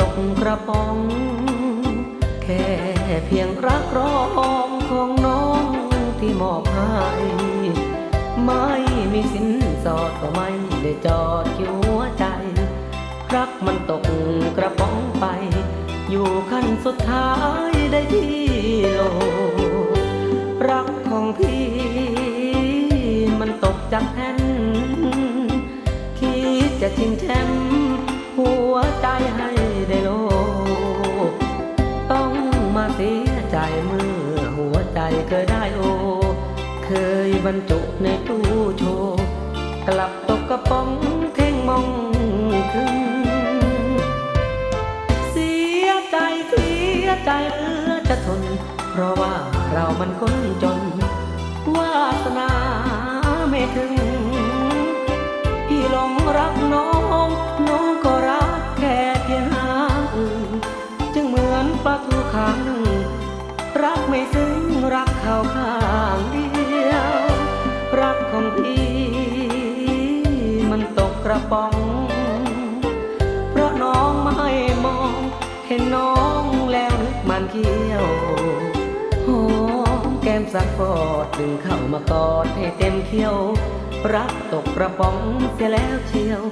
ตกกระป๋อง แค่เพียงรักร้องของน้องที่มอบให้ไม่มีสินสอดก็ไม่ได้จอดที่หัวใจ รักมันตกกระป๋องไป อยู่ขั้นสุดท้ายได้ที่โลกรักของพี่ มันตกจากแผ่นคิดจะทิ้งแชมป์ ใจเมื่อหัวใจเคยได้โอ เคยบรรจุในตู้โชว์กลับตกกระป๋องเท่งมองขึ้น เสียใจเสียใจเหลือจะทน เพราะว่าเรามันคนจน รักขาข้างเดียว รักของพี่มันตกกระป๋อง เพราะน้องไม่มอง เห็นน้องแล้วนึกมันเกี้ยวหอมแก้มสักฟอดดึงเข้ามากอดให้เต็มเขี้ยว รักตกกระป๋องเสียแล้วเชียว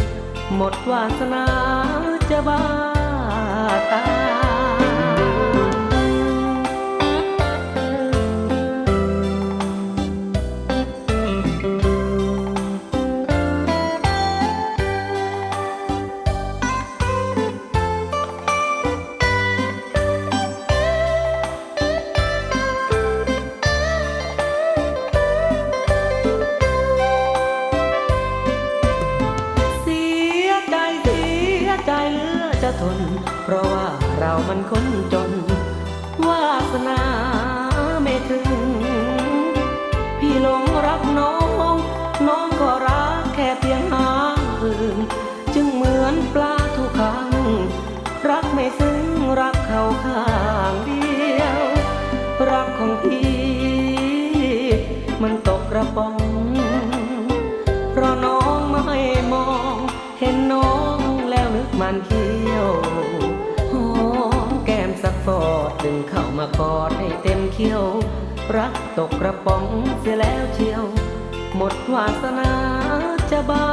หมดวาสนาจะบ้าตาย น เพราะว่าเรามันคนจน วาสนาไม่ถึง พี่หลงรักน้อง น้องก็รักแค่เพียงหางอื่น จึงเหมือนปลาทุกครั้ง รักไม่ซึ้งรักเขาข้างเดียว รักของพี่ มันตกกระป๋อง เพราะน้องไม่มองเห็นน้อง มันเขี้ยวหอมแก้มสักฟอดดึงเข้ามากอดให้เต็มเขี้ยว รักตกกระป๋องเสียแล้วเชียว หมดวาสนาจะบ้า